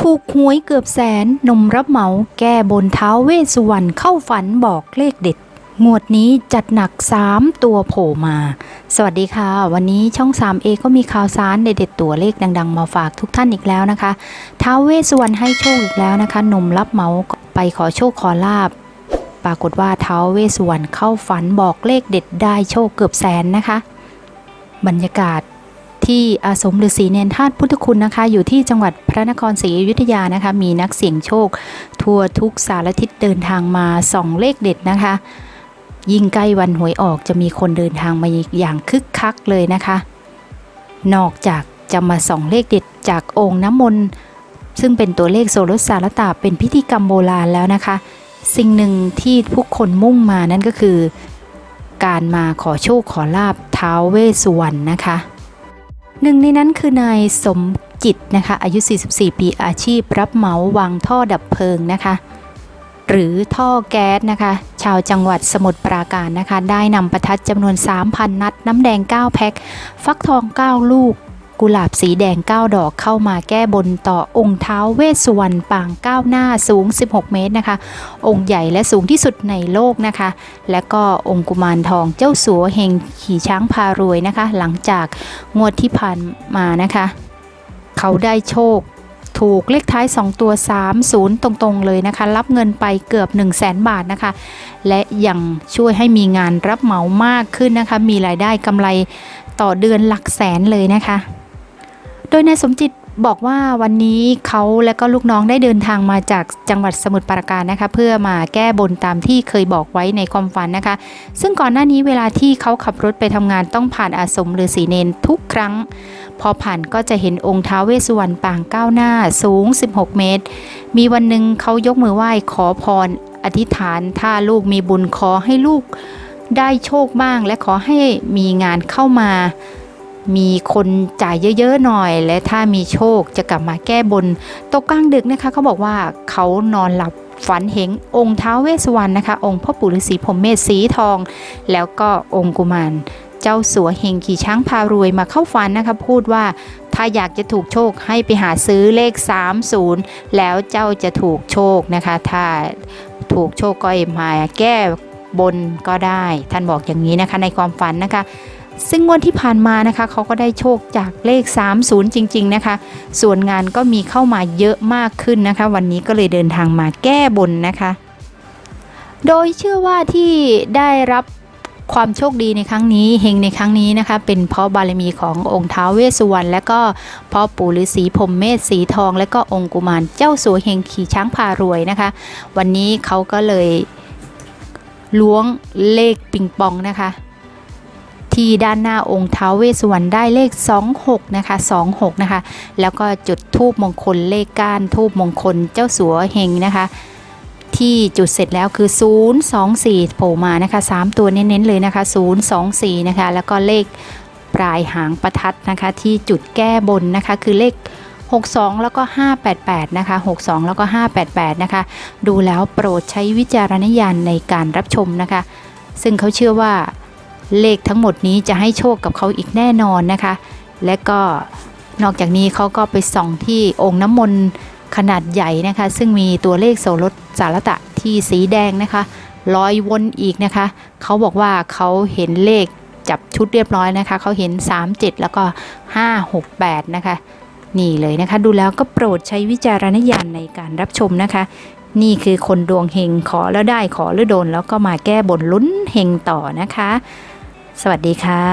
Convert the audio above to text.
ถูกหวยเกือบแสนนมรับเหมาแก้บนเท้าเวสสุวรรณเข้าฝันบอกเลขเด็ด งวดนี้จัดหนัก 3 ตัวโผล่มา สวัสดีค่ะ วันนี้ช่อง 3A ก็มีข่าวสารเด็ดๆตัวเลขดังๆ มาฝากทุกท่านอีกแล้วนะคะท้าวเวสสุวรรณให้โชคอีกแล้วนะคะหนมรับเหมาไปขอโชคขอลาบปรากฏว่าท้าวเวสสุวรรณเข้าฝันบอกเลขเด็ดได้โชคเกือบแสนนะคะ บรรยากาศ ที่อาสมฤาษีเนนธาตุพุทธคุณนะคะ อยู่ที่จังหวัดพระนครศรีอยุธยานะคะ มีนักเสี่ยงโชค ทั่วทุกสารทิศเดินทางมาส่องเลขเด็ดนะคะ ยิ่งใกล้วันหวยออกจะมีคนเดินทางมาอย่างคึกคักเลยนะคะ นอกจากจะมาส่องเลขเด็ดจากองค์น้ำมนต์ซึ่งเป็นตัวเลขโสรสสารตาเป็นพิธีกรรมโบราณแล้วนะคะ สิ่งหนึ่งที่ผู้คนมุ่งมานั่นก็คือ การมาขอโชคขอลาบท้าวเวสสุวรรณนะคะ หนึ่งในนั้นคือนายสมจิตนะคะอายุ 44 ปีอาชีพรับเหมาวางท่อดับเพลิงนะคะหรือท่อแก๊สนะคะ ชาวจังหวัดสมุทรปราการนะคะ ได้นำประทัดจำนวน 3,000 นัด น้ำแดง 9 แพ็ค ฟักทอง 9 ลูก กุหลาบสีแดง 9 ดอกเข้ามาแก้บนต่อองค์เท้าเวสสุวรรณปางก้าวหน้าสูง 16 เมตรนะคะ องค์ใหญ่และสูงที่สุดในโลกนะคะ และก็องค์กุมารทองเจ้าสัวเฮงขี่ช้างพารวยนะคะ หลังจากงวดที่ผ่านมานะคะ เขาได้โชคถูกเลขท้าย 2 ตัว 30 ตรงๆเลยนะคะ รับเงินไปเกือบ 1 0 0 0 0แสนบาทนะคะ และยังช่วยให้มีงานรับเหมามากขึ้นนะคะ มีรายได้กำไรต่อเดือนหลักแสนเลยนะคะ โดยนายสมจิตบอกว่าวันนี้เขาและก็ลูกน้องได้เดินทางมาจากจังหวัดสมุทรปราการนะคะ เพื่อมาแก้บนตามที่เคยบอกไว้ในความฝันนะคะ ซึ่งก่อนหน้านี้เวลาที่เขาขับรถไปทำงานต้องผ่านอาสมฤาษีเนนทุกครั้ง พอผ่านก็จะเห็นองค์ท้าเวสสุวรรณปางก้าวหน้าสูง 16 เมตร มีวันหนึ่งเขายกมือไหว้ขอพร อธิษฐานถ้าลูกมีบุญขอให้ลูกได้โชคบ้าง และขอให้มีงานเข้ามา มีคนจ่ายเยอะๆหน่อย และถ้ามีโชคจะกลับมาแก้บนตกกลางดึกนะคะเขาบอกว่าเขานอนหลับฝันเห็นองค์ท้าวเวสวรรณนะคะ องค์พ่อปู่ฤาษีพรหมเมธสีทอง แล้วก็องค์กุมารเจ้าสัวเฮงขี่ช้างพารวยมาเข้าฝันนะคะพูดว่าถ้าอยากจะถูกโชคให้ไปหาซื้อเลข 30 แล้วเจ้าจะถูกโชคนะคะ ถ้าถูกโชคก็มาแก้บนก็ได้ ท่านบอกอย่างนี้นะคะในความฝันนะคะ ซึ่งงวดที่ผ่านมานะคะเขาก็ได้โชคจากเลข 30 จริง ๆ นะคะ ส่วนงานก็มีเข้ามาเยอะมากขึ้นนะคะ วันนี้ก็เลยเดินทางมาแก้บนนะคะ โดยเชื่อว่าที่ได้รับความโชคดีในครั้งนี้เฮงในครั้งนี้นะคะ เป็นเพราะบารมีขององค์ท้าวเวสสุวรรณและก็พ่อปู่ฤาษีพรมเมธสีทอง และก็องค์กุมารเจ้าสัวเฮงขี่ช้างพารวยนะคะ วันนี้เขาก็เลยล้วงเลขปิงปองนะคะ ที่ด้านหน้าองค์ท้าวเวสสุวรรณได้เลข 26 นะคะ 26 นะคะ แล้วก็จุดทูบมงคลเลขก้านทูบมงคลเจ้าสัวเฮงนะคะ ที่จุดเสร็จแล้วคือ 024 โผล่มานะคะ 3 ตัวเน้นๆเลยนะคะ 024 นะคะ แล้วก็เลขปลายหางประทัดนะคะ ที่จุดแก้บนนะคะคือเลข62 แล้วก็ 588 นะคะ 62 แล้วก็ 588 นะคะ ดูแล้วโปรดใช้วิจารณญาณในการรับชมนะคะ ซึ่งเขาเชื่อว่า เลขทั้งหมดนี้จะให้โชคกับเขาอีกแน่นอนนะคะ และก็นอกจากนี้เขาก็ไปส่องที่องค์น้ำมนต์ขนาดใหญ่นะคะ ซึ่งมีตัวเลขโสรสสารตะที่สีแดงนะคะลอยวนอีกนะคะ เขาบอกว่าเขาเห็นเลขจับชุดเรียบร้อยนะคะ เขาเห็น 37 แล้วก็ 568 นะคะ นี่เลยนะคะ ดูแล้วก็โปรดใช้วิจารณญาณในการรับชมนะคะ นี่คือคนดวงเฮงขอแล้วได้ขอแล้วโดน แล้วก็มาแก้บนลุ้นเฮงต่อนะคะ สวัสดีค่ะ